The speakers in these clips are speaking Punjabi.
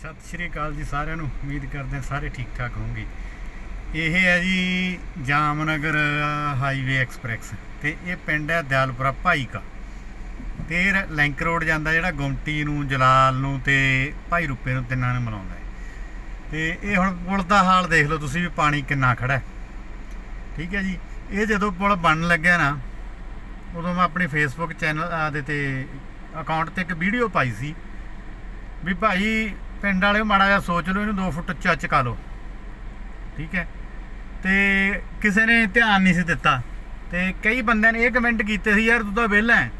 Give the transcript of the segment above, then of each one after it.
ਸਤਿ ਸ਼੍ਰੀ ਅਕਾਲ ਜੀ ਸਾਰਿਆਂ ਨੂੰ। ਉਮੀਦ ਕਰਦੇ ਹਾਂ ਸਾਰੇ ਠੀਕ ਠਾਕ ਹੋਵੋਗੇ। ਇਹ ਹੈ ਜੀ ਜਾਮਨਗਰ ਹਾਈਵੇ ਐਕਸਪ੍ਰੈਸ ਤੇ ਇਹ ਪਿੰਡ ਹੈ ਦਿਆਲਪੁਰਾ ਭਾਈ ਕਾ ਤੇ ਇਹ ਲਿੰਕ ਰੋਡ ਜਾਂਦਾ ਜਿਹੜਾ ਗੁੰਮਟੀ ਨੂੰ, ਜਲਾਲ ਨੂੰ ਤੇ ਭਾਈ ਰੂਪੇ ਨੂੰ ਤਿੰਨਾਂ ਨੂੰ ਮਿਲਾਉਂਦਾ ਹੈ। ਤੇ ਇਹ ਹੁਣ ਪੁਲ ਦਾ ਹਾਲ ਦੇਖ ਲਓ ਤੁਸੀਂ ਵੀ ਪਾਣੀ ਕਿੰਨਾ ਖੜਾ ਹੈ। ਠੀਕ ਹੈ ਜੀ। ਇਹ ਜਦੋਂ ਪੁਲ ਬਣਨ ਲੱਗਿਆ ਨਾ, ਉਦੋਂ ਮੈਂ ਆਪਣੇ ਫੇਸਬੁੱਕ ਚੈਨਲ ਆਦੇ ਤੇ ਅਕਾਊਂਟ ਤੇ ਇੱਕ ਵੀਡੀਓ ਪਾਈ ਸੀ। ਵੀ ਭਾਈ ਪਿੰਡ ਵਾਲਿਓ ਮਾੜਾ ਜਿਹਾ ਸੋਚ ਲਓ, ਇਹਨੂੰ 2 ਫੁੱਟ ਉੱਚਾ ਚਕਾ ਲਓ। ਠੀਕ ਹੈ? ਤੇ ਕਿਸੇ ਨੇ ਧਿਆਨ ਨਹੀਂ ਸੀ ਦਿੱਤਾ। ਤੇ ਕਈ ਬੰਦਿਆਂ ਨੇ ਇਹ ਕਮੈਂਟ ਕੀਤੇ ਸੀ, ਯਾਰ ਤੂੰ ਤਾਂ ਵਿਹਲਾ ਹੈ।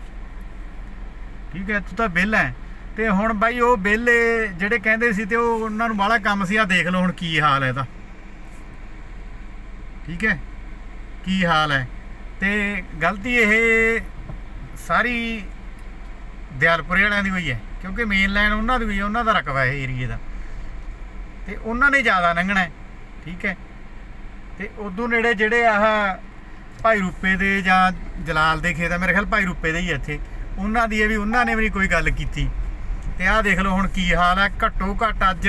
ਠੀਕ ਹੈ? ਤੂੰ ਤਾਂ ਵਿਹਲਾ ਹੈ। ਤੇ ਹੁਣ ਬਾਈ ਉਹ ਵਿਹਲੇ ਜਿਹੜੇ ਕਹਿੰਦੇ ਸੀ ਤੇ ਉਹ ਉਹਨਾਂ ਨੂੰ ਬਾਹਲਾ ਕੰਮ ਸੀ ਆ ਦੇਖ ਲਓ ਹੁਣ ਕੀ ਹਾਲ ਹੈ ਇਹਦਾ। ਠੀਕ ਹੈ? ਕੀ ਹਾਲ ਹੈ? ਤੇ ਗਲਤੀ ਇਹ ਸਾਰੀ ਦਿਆਲਪੁਰੇ ਵਾਲਿਆਂ ਦੀ ਹੋਈ ਹੈ, ਕਿਉਂਕਿ ਮੇਨ ਲਾਈਨ ਉਹਨਾਂ ਦੀ ਹੋਈ ਹੈ, ਉਹਨਾਂ ਦਾ ਰਕਬਾ ਹੈ ਏਰੀਏ ਦਾ। ਤੇ ਉਹਨਾਂ ਨੇ ਜ਼ਿਆਦਾ ਲੰਘਣਾ ਹੈ, ਠੀਕ ਹੈ। ਤੇ ਉਦੋਂ ਨੇੜੇ ਜਿਹੜੇ ਆਹ ਭਾਈ ਰੂਪੇ ਦੇ ਜਾਂ ਜਲਾਲ ਦੇ ਖੇਤ ਆ, ਮੇਰੇ ਖਿਆਲ ਭਾਈ ਰੂਪੇ ਦੇ ਹੀ ਆ ਇੱਥੇ, ਉਹਨਾਂ ਦੀ ਇਹ ਵੀ ਉਹਨਾਂ ਨੇ ਵੀ ਕੋਈ ਗੱਲ ਕੀਤੀ। ਤੇ ਆਹ ਦੇਖ ਲਓ ਹੁਣ ਕੀ ਹਾਲ ਹੈ ਘੱਟੋ ਘੱਟ ਅੱਜ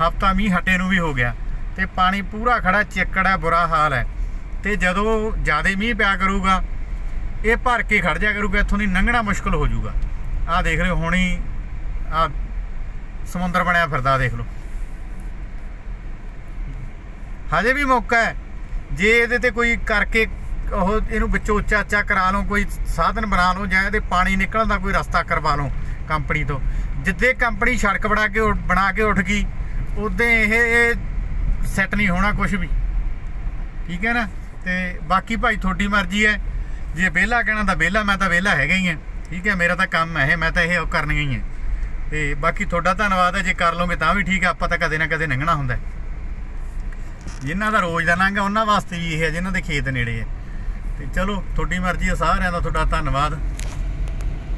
ਹਫਤਾ ਮੀਂਹ ਹਟੇ ਨੂੰ ਵੀ ਹੋ ਗਿਆ। ਤੇ ਪਾਣੀ ਪੂਰਾ ਖੜਾ, ਚਿੱਕੜ ਹੈ ਬੁਰਾ ਹਾਲ ਹੈ। ਤੇ ਜਦੋਂ ਜ਼ਿਆਦਾ ਮੀਂਹ ਪਿਆ ਕਰੂਗਾ ਇਹ ਭਰ ਕੇ ਖੜ ਜਾ ਕਰੂਗਾ, ਇੱਥੋਂ ਦੀ ਲੰਘਣਾ ਮੁਸ਼ਕਲ ਹੋ ਜਾਊਗਾ। ਆਹ ਦੇਖ ਰਹੇ ਹੋ ਹੁਣੀ ਆਹ ਸਮੁੰਦਰ ਬਣਿਆ ਫਿਰਦਾ ਦੇਖ ਲਓ। ਹਜੇ ਵੀ ਮੌਕਾ ਹੈ। ਜੇ ਇਹਦੇ ਤੇ ਕੋਈ ਕਰਕੇ ਉਹ ਇਹਨੂੰ ਵਿੱਚੋਂ ਉੱਚਾ ਉੱਚਾ ਕਰਾ ਲਓ, ਕੋਈ ਸਾਧਨ ਬਣਾ ਲਓ, ਜਾਂ ਇਹਦੇ ਪਾਣੀ ਨਿਕਲਣ ਦਾ ਕੋਈ ਰਸਤਾ ਕਰਵਾ ਲਓ ਕੰਪਨੀ ਤੋਂ। ਜਿੱਦੇ ਕੰਪਨੀ ਸੜਕ ਬਣਾ ਕੇ ਬਣਾ ਕੇ ਉੱਠ ਗਈ ਉਦੋਂ ਇਹ ਸੈੱਟ ਨਹੀਂ ਹੋਣਾ ਕੁਝ ਵੀ। ਠੀਕ ਹੈ ਨਾ? ਤੇ ਬਾਕੀ ਭਾਈ, ਤੁਹਾਡੀ ਮਰਜ਼ੀ ਹੈ। ਜੇ ਵਿਹਲਾ ਕਹਿਣਾ ਤਾਂ ਵਿਹਲਾ, ਮੈਂ ਤਾਂ ਵਿਹਲਾ ਹੈਗਾ ਹੀ ਹਾਂ। ਠੀਕ ਹੈ, ਮੇਰਾ ਤਾਂ ਕੰਮ ਹੈ ਇਹ ਮੈਂ ਤਾਂ ਇਹ ਕਰਨੀਆਂ ਹੀ ਹੈ। ਤੇ ਬਾਕੀ ਤੁਹਾਡਾ ਧੰਨਵਾਦ ਹੈ, ਜੇ ਕਰ ਲਓਗੇ ਤਾਂ ਵੀ ਠੀਕ ਹੈ, ਆਪਾਂ ਤਾਂ ਕਦੇ ਨਾ ਕਦੇ ਲੰਘਣਾ ਹੁੰਦਾ ਹੈ। ਜਿਨ੍ਹਾਂ ਦਾ ਰੋਜ਼ ਦਾ ਲੰਘਾ, ਉਹਨਾਂ ਵਾਸਤੇ ਵੀ ਇਹ ਹੈ, ਜਿਨ੍ਹਾਂ ਦੇ ਖੇਤ ਨੇੜੇ ਹੈ। ਤੇ ਚਲੋ, ਤੁਹਾਡੀ ਮਰਜ਼ੀ ਹੈ, ਸਾਰਿਆਂ ਦਾ ਤੁਹਾਡਾ ਧੰਨਵਾਦ।